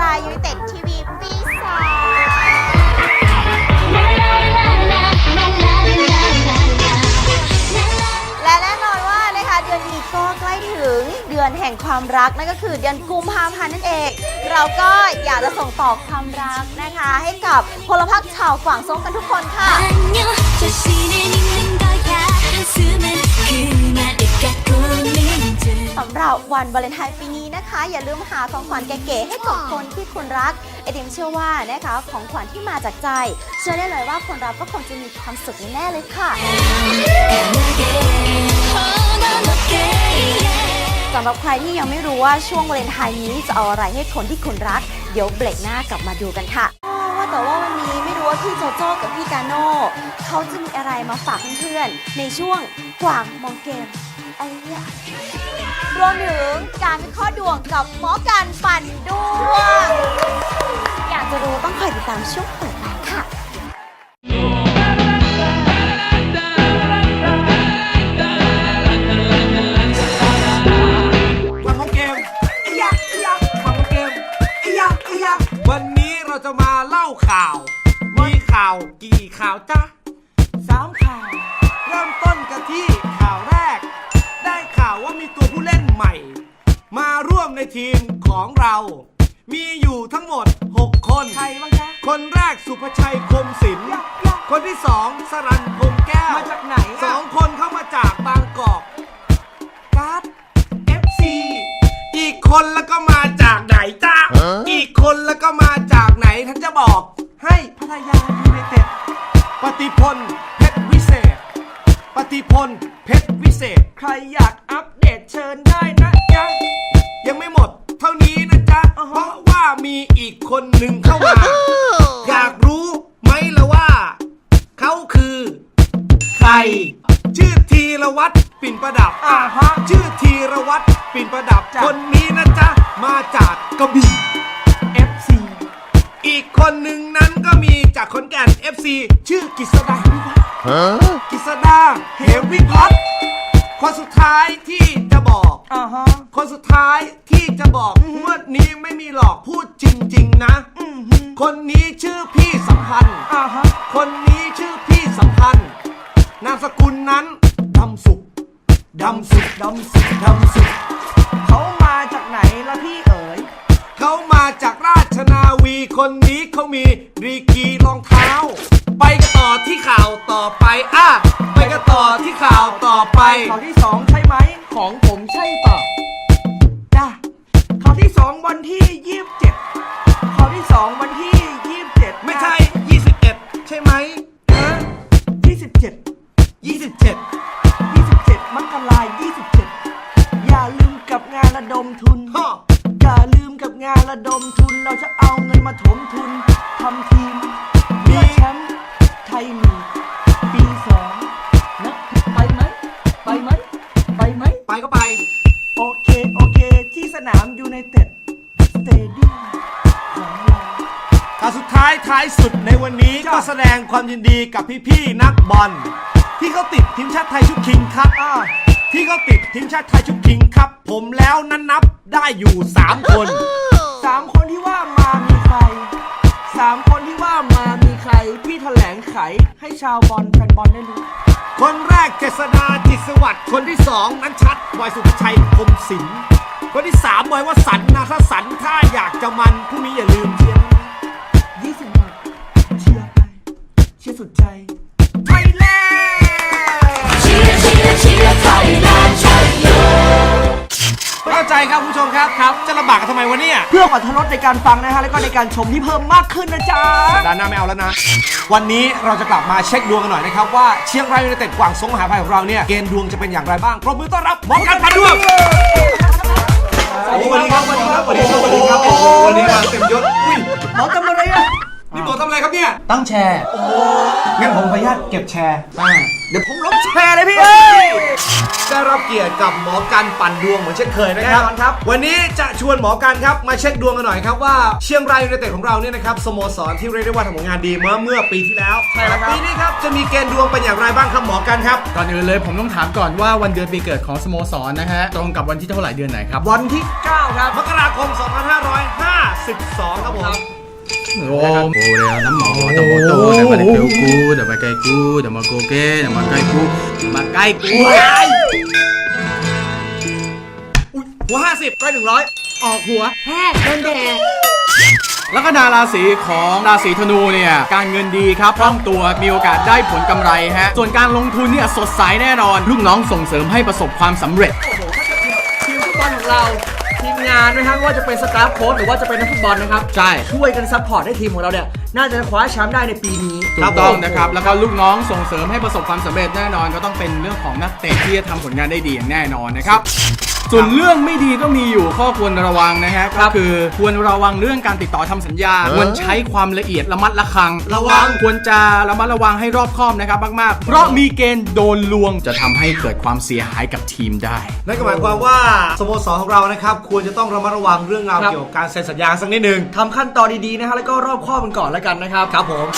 รายยูเต็ดทีวีปีสาและแน่นอนว่านะคะเดือนนี้ก็ใกล้ถึงเดือนแห่งความรักนั่นก็คือเดือนกุมภาพันธ์นั่นเอง เราก็อยากจะส่งต่อความรักนะคะ ให้กับพลพรรคชาวฝั่งซงกันทุกคนค่ะ สำหรับวันวาเลนไทน์ปีนี้ะคะ อย่าลืมหาของขวัญเก๋ๆให้กับคนที่คุณรักไอติมเชื่อว่านะคะของขวัญที่มาจากใจ เชื่อได้เลยว่าคนรับก็คงจะมีความสุขแน่เลยค่ะสำหรับใครที่ยังไม่รู้ว่าช่วงวาเลนไทน์นี้จะเอาอะไรให้คนที่คุณรัก เดี๋ยวเบรกหน้ากลับมาดูกันค่ะว่าแต่ว่าวันนี้ไม่รู้ว่าพี่โจโจ้กับพี่กาโน่เขาจะมีอะไรมาฝากเพื่อนๆในช่วงกวางมองเกมไอ้เนี่ย รวมถึงการวิเคราะห์ดวงกับหมอการปั่นดวง อยากจะรู้ต้องคอยติดตามช่วงเปิดร้านค่ะ ทีมของเรา มีอยู่ทั้งหมด 6 คน ใครบ้างจ๊ะคนแรกสุภชัยคมศิลป์ยะยะคนที่สองสรันพรหมแก้วมาจากไหนสอะองคนเข้ามาจากบางกอกการ์ด FC อีกคนแล้วก็มาจากไหนจ้าอีกคนแล้วก็มาจากไหนท่านจะบอกให้พัทยายูไนเต็ดปฏิพลเพชรวิเศษ ปฏิพลเพชรวิเศษ ใครอยากอัปเดตเชิญได้นะจ๊ะ ยังไม่หมด เท่านี้นะจ๊ะอ่าฮะเพราะว่ามีอีกคนหนึ่งเข้ามา อยากรู้ไหมละว่า เขาคือ ใคร ชื่อธีรวัตรปิ่นประดับอ่าฮะชื่อธีรวัตรปิ่นประดับ จ้ะ คนนี้นะจ๊ะ มาจากกระบี่ FC อีกคนหนึ่งนั้นก็มีจากขอนแก่น FC ชื่อกิษดาวิวัฒน์กิษดาเหมวิพัฒน์ คนสุดท้ายที่จะบอก อ่าฮะ คนสุดท้ายที่จะบอกงวดนี้ไม่มีหลอกพูดจริง ๆ นะ อือหือคนนี้ชื่อพี่สัมพันธ์ อ่าฮะ คนนี้ชื่อพี่สัมพันธ์ นามสกุลนั้นดำสุขดำสุขดำสุขดำสุขเขามาจากไหนล่ะพี่เอ๋ย เขามาจากราชนาวีคนนี้เขามีรีกีรองเท้า ไปกันต่อที่ข่าวต่อไปอะไปกันต่อที่ข่าวต่อไป ข่าวที่สองใช่ไหม ของผมใช่ต่อจ้ะข่าวที่สองวันที่ยี่สิบเจ็ดข่าวที่สองวันที่ยี่สิบเจ็ดไม่ใช่ 21 ใช่ไหมฮะยี่สิบเจ็ด ยูไนเต็ดสเตเดียมของเรา ข่าวสุดท้ายท้ายสุดในวันนี้จ้ะ ก็แสดงความยินดีกับพี่ๆนักบอลที่เขาติดทีมชาติไทยชุดคิงครับ อ่าที่เขาติดทีมชาติไทยชุดคิงครับ ผมแล้วนั้นนับได้อยู่ 3 คน สามคนที่ว่ามามีใครสามคนที่ว่ามามีใคร พี่แถลงไขให้ชาวบอลแฟนบอลได้รู้ คนแรกเจษดาจิตสวัสดิ์คนที่สองนั้นชัดบอยสุภชัยคมศิลป์ คนที่สามบอยวสันต์นาทสันต์ถ้าอยากจะมันพรุ่งนี้อย่าลืมเชียร์นะยี่สิบบาทเชียร์ไปเชียร์สุดใจไทยแลนด์เข้าใจครับคุณผู้ชมครับครับ จะลำบากกันทำไมวะเนี่ยเพื่อขอทรสในการฟังนะฮะแล้วก็ในการชมที่เพิ่มมากขึ้นนะจ๊ะสัปดาห์หน้าไม่เอาแล้วนะ วันนี้เราจะกลับมาเช็คดวงกันหน่อยนะครับว่าเชียงรายยูไนเต็ดกวางสงมหาภัยของเราเนี่ยเกณฑ์ดวงจะเป็นอย่างไรบ้างปรบมือต้อนรับหมอกันพันดวง สวัสดีครับสวัสดีครับสวัสดีครับสวัสดีครับวันนี้มาเต็มยศอุ้ยหมอทำอะไรอะมพี่โบทำอะไรครับเนี่ย ตั้งแชร์งั้นผมขออนุญาตเก็บแชร์ เดี๋ยวผมลบแชร์เลยพี่ได้รับเกียรติกับหมอกันปั่นดวงเหมือนเช่นเคยนะครับแน่นอนครับ วันนี้จะชวนหมอกันครับมาเช็คดวงกันหน่อยครับว่าเชียงรายยูไนเต็ดของเราเนี่ยนะครับสโมสรที่เรียกได้ว่าทำผลงานดีเมื่อเมื่อปีที่แล้วใช่แล้วครับปีนี้ครับจะมีเกณฑ์ดวงเป็นอย่างไรบ้างครับหมอกันครับ ก่อนอื่นเลยผมต้องถามก่อนว่าวันเดือนปีเกิดของสโมสรนะฮะตรงกับวันที่เท่าไหร่เดือนไหนครับวันที่ 9 ครับมกราคม 2552 ครับผม โอ้โหเดี๋ยวน้ำหมอตะโมโตเดี๋ยวมาเดี๋ยวกูเดี๋ยวมาใกล้กูเดี๋ยวมาโกเก้เดี๋ยวมาใกล้กูเดี๋ยวมาใกล้กูหัว50ใกล้ถึงร้อยออกหัวแฮ่โดนแดดแล้วก็ดาราศีของราศีธนูเนี่ย การเงินดีครับคล่องตัวมีโอกาสได้ผลกำไรฮะ ส่วนการลงทุนเนี่ยสดใสแน่นอน ลูกน้องส่งเสริมให้ประสบความสำเร็จทีมฟุตบอลของเราทีม งานนะครับไม่ว่าจะเป็นสตาฟโค้ชหรือว่าจะเป็นนักฟุตบอลนะครับ ใช่ ช่วยกันซัพพอร์ตให้ทีมของเราเนี่ย น่าจะคว้าแชมป์ได้ในปีนี้ ถูกต้องนะครับแล้วก็ลูกน้องส่งเสริมให้ประสบความสำเร็จแน่นอน ก็ต้องเป็นเรื่องของนักเตะที่จะทำผลงานได้ดีอย่างแน่นอนนะครับส่วนเรื่องไม่ดีก็มีอยู่ข้อควรระวังนะฮะก็คือควรระวังเรื่องการติดต่อทำสัญญา ควรใช้ความละเอียดระมัดระวัง ระวังควรจะระมัดระวังให้รอบคอบนะครับมากๆ เพราะมีเกณฑ์โดนลวงจะทำให้เกิดความเสียหายกับทีมได้นั่นก็หมายความว่าสโมสรของเรานะครับควรจะต้องระมัดระวังเรื่องราวเกี่ยวกับการเซ็นสัญญาสักนิดหนึ่งทำขั้นตอนดีๆนะฮะแล้วก็รอบคอบมันก่อนแล้วกันนะครับครับผม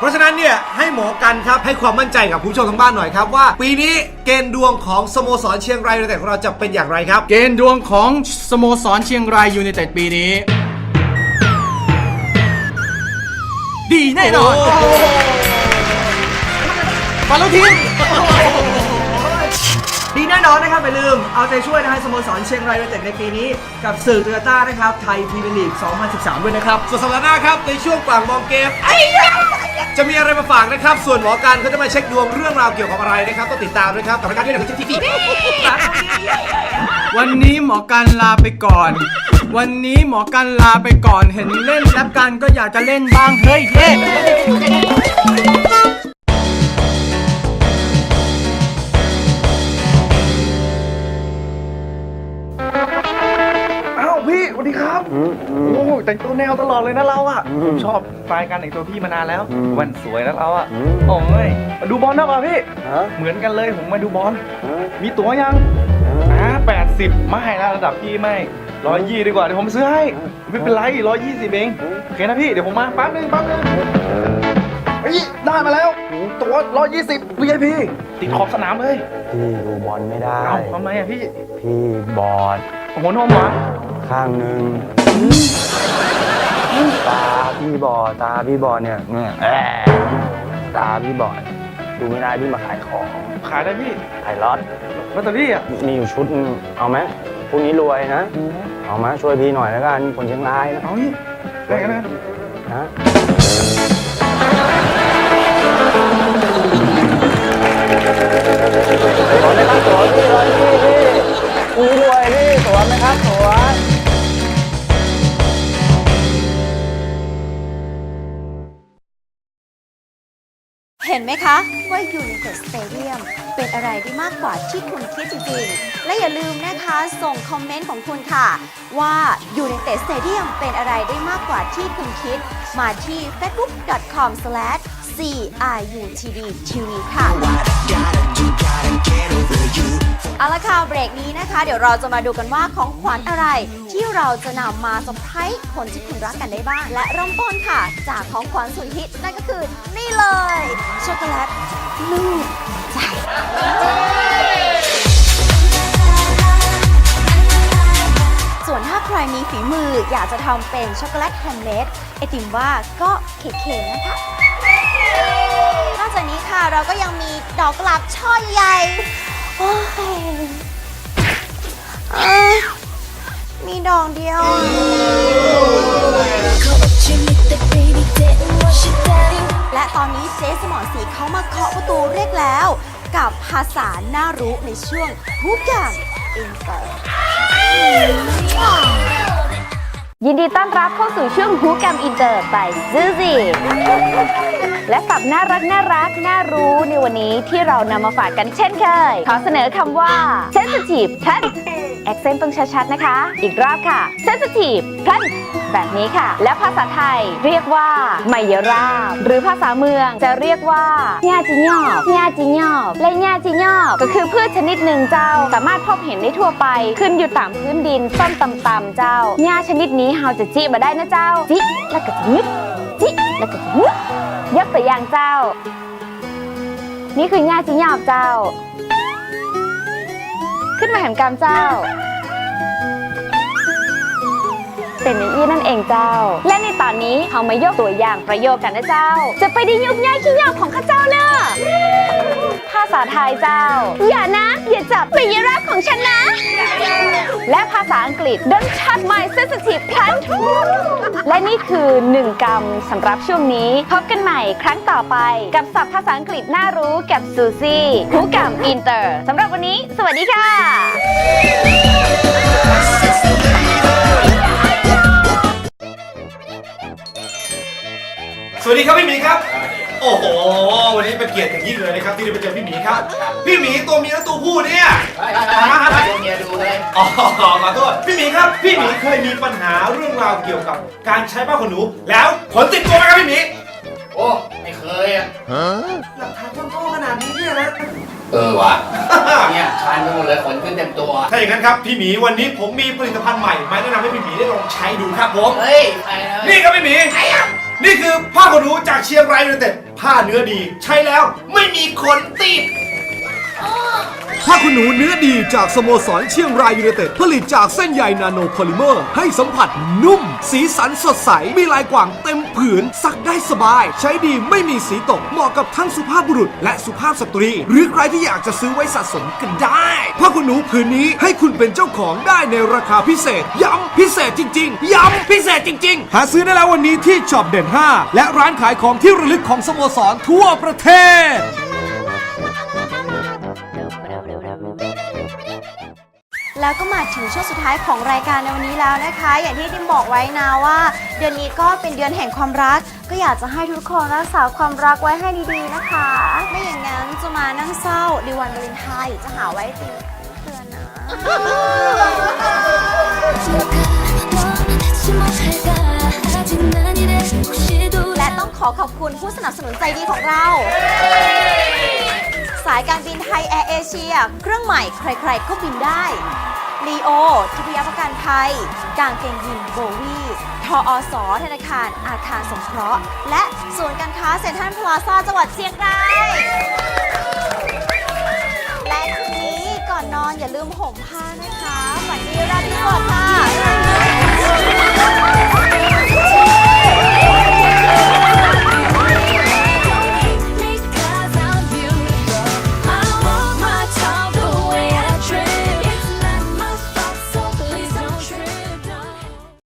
เพราะฉะนั้นเนี่ยให้หมอกันครับให้ความมั่นใจกับผู้ชมทางบ้านหน่อยครับว่า ปีนี้เกณฑ์ดวงของสโมสรเชียงรายยูไนเต็ดของเราจะเป็นอย่างไรครับ เกณฑ์ดวงของสโมสรเชียงรายยูไนเต็ดปีนี้ ดีแน่นอนมาแล้วทีมดีแน่นอนนะครับอย่าลืมเอาใจช่วยนะฮะสโมสรเชียงรายยูไนเต็ดในปีนี้ กับสื่อโตโยต้านะครับ ไทยพรีเมียร์ลีก 2013 ด้วยนะครับส่วนสัปดาห์หน้าครับ ในช่วงกลางมองเกมไอ้ยะ จะมีอะไรมาฝากนะครับ ส่วนหมอกันเขาจะมาเช็คดวงเรื่องราวเกี่ยวกับอะไรนะครับต้องติดตามนะครับกับรายการที่ไหนของทีวีวันนี้หมอกันลาไปก่อน วันนี้หมอกันลาไปก่อนเห็นเล่นแรปกันก็อยากจะเล่นบ้างเฮ้ยเย้ โอ้แต่งตัวแนวตลอดเลยนะเราอะผมชอบสไตล์การแต่งตัวพี่มานานแล้ว วันสวยนะเราอะโอ้ยมาดูบอลนะป่ะพี่ เหมือนกันเลยผมมาดูบอล มีตั๋วยังอ่าแปดสิบไม่แล้วระดับพี่ไม่ร้อยยี่ดีกว่าเดี๋ยวผมซื้อให้ ไม่เป็นไรร้อยยี่สิบเองโอเคนะพี่เดี๋ยวผมมาแป๊บนึงแป๊บนึงเฮ้ยได้มาแล้วโอ้โหตั๋วร้อยยี่สิบ VIP ติดขอบสนามเลยพี่ดูบอลไม่ได้เอ้าทำไมอะพี่ พี่บอดหัวนมเหรอ ข้างหนึ่งตาพี่บอดตาพี่บอดเนี่ยเนี่ยแอะตาพี่บอดดูไม่ได้พี่มาขายของขายได้พี่ขายรถลอตเตอรี่อะมีอยู่ชุดหนึงเอาไหมพรุ่งนี้รวยนะเอามาช่วยพี่หน่อยแล้วกันคนเชียงรายนะเอานี่ได้กันนะนะตัวไหมครับตัวพี่ตัวพี่พี่อู้รวยพี่ตัวไหมครับตัวเกกว่าที่คุณคิดจริงๆ และอย่าลืมนะคะส่งคอมเมนต์ของคุณค่ะ ว่ายู i นเต็ดสเตเดียมเป็นอะไรได้มากกว่าที่คุณคิด มาที่ facebook.com/crutv ค่ะเอาละค่ะเบรกนี้นะคะ เดี๋ยวเราจะมาดูกันว่าของขวัญอะไร ที่เราจะนำมาเซอร์ไพรส์คนที่คุณรักกันได้บ้าง และเริ่มต้นค่ะ จากของขวัญสุดฮิตนั่นก็คือนี่เลยช็อกโกแลตลูกใจาใครมีฝีมืออยากจะทำเป็นช็อกโกแลตแฮมเมดไอติมว่าก็เคเคนะคะนอกจากนี้ค่ะเราก็ยังมีดอกกลาบช่อใหญ่โอ้ยมีดอกเดียวและตอนนี้เจ๊สมอสีเขามาเคาะประตูเรียกแล้ว กับภาษาน่ารู้ในช่วงทุกอย่าง อินเตอร์ยินดีต้อนรับเข้าสู่ช่วงฮูกัมอินเตอร์ไปซูซี่และสับน่ารักน่ารักน่ารู้ในวันนี้ที่เรานำมาฝากกันเช่นเคย ขอเสนอคำว่า sensitive touch แอคเซนต์ต้องชัดๆนะคะ อีกรอบค่ะ sensitive พลันแบบนี้ค่ะ และภาษาไทยเรียกว่าไมยราบ หรือภาษาเมืองจะเรียกว่าหญ้าจิยอบหญ้าจิยอบและหญ้าจิยอบก็คือพืชชนิดหนึ่งเจ้า สามารถพบเห็นได้ทั่วไป ขึ้นอยู่ตามพื้นดินต้นต่ำๆเจ้าหญ้าชนิดนี้เราจะจิมาได้นะเจ้าจิแล้วก็จะนึกจิแล้วก็จะนึกยกตัวอย่างเจ้า นี่คือหญ้าจิยอบเจ้า นมามกรรมเจ้า เป็นในอี้นั่นเองเจ้า และในตอนนี้เขามายกตัวอย่างประโยคกันนะเจ้า จะไปได้ยุบย่ายขี้ยอกของข้าเจ้าเนอะ ภาษาไทยเจ้า อย่านะ อย่าจับเป็นยรักของฉันนะ และภาษาอังกฤษ Don't touch my sensitive plant และนี่คือ 1 กรรมสำหรับช่วงนี้ พบกันใหม่ครั้งต่อไป กับศัพท์ภาษาอังกฤษน่ารู้กับซูซี่ผู้กรรมอินเตอร์สำหรับวันนี้ สวัสดีค่ะสวัสดีครับพี่หมีครับ โอ้โห วันนี้เป็นเกียรติอย่างยิ่งเลยนะครับที่ได้ไปเจอพี่หมีครับ พี่หมีตัวเมียและตัวผู้เนี่ยตัวเมียดูเลยอ๋อขอโทษพี่หมีครับ พี่หมีเคยมีปัญหาเรื่องราวเกี่ยวกับการใช้ผ้าขนหนู แล้วผลติดตัวไหมครับพี่หมีโอ้ไม่เคยอะหลักฐานต้นโตขนาดนี้เนี่ยนะเออวะเนี่ยชานไปหมดเลยขนขึ้นเต็มตัว ถ้าอย่างนั้นครับพี่หมีวันนี้ผมมีผลิตภัณฑ์ใหม่มาแนะนำให้พี่หมีได้ลองใช้ดูครับผมเฮ้ยไปเลยนี่ครับพี่หมี นี่คือผ้าขนหนูจากเชียงรายยูไนเต็ดผ้าเนื้อดี ใช้แล้วไม่มีขนติด ผ้าขนหนูเนื้อดีจากสโมสรเชียงรายยูไนเต็ดผลิตจากเส้นใยนาโนโพลิเมอร์ ให้สัมผัสนุ่ม สีสันสดใส มีลายกว่างเต็มผืน ซักได้สบาย ใช้ดีไม่มีสีตกเหมาะกับทั้งสุภาพบุรุษ และสุภาพสตรี หรือใครที่อยากจะซื้อไว้สะสมกันได้ผ้าขนหนูผืนนี้ให้คุณเป็นเจ้าของได้ในราคาพิเศษ ย้ำพิเศษจริง ๆ ย้ำพิเศษจริง ๆ หาซื้อได้แล้ววันนี้ที่ช็อปเด่น 5 และร้านขายของที่ระลึกของสโมสรทั่วประเทศ แล้วก็มาถึงช่วงสุดท้ายของรายการในวันนี้แล้วนะคะ อย่างที่ดิมบอกไว้นะว่า เดือนนี้ก็เป็นเดือนแห่งความรัก ก็อยากจะให้ทุกคนรักษาความรักไว้ให้ดีๆนะคะ ไม่อย่างนั้นจะมานั่งเศร้าในวันวาเลนไทน์จะหาไว้ตีเตือนนะและต้องขอขอบคุณผู้สนับสนุนใจดีของเราสายการบินไทยแอร์เอเชีย เครื่องใหม่ใครๆก็บินได้ ลีโอทิพยประกันภัยกางเกงยินโบวีทออสอธนาคาร อาคารสงเคราะห์ และศูนย์การค้าเซ็นทรัลพลาซ่าจังหวัดเชียงรายและคืนนี้ก่อนนอนอย่าลืมห่มผ้านะคะฝันดีราตรีสวัสดิ์ค่ะ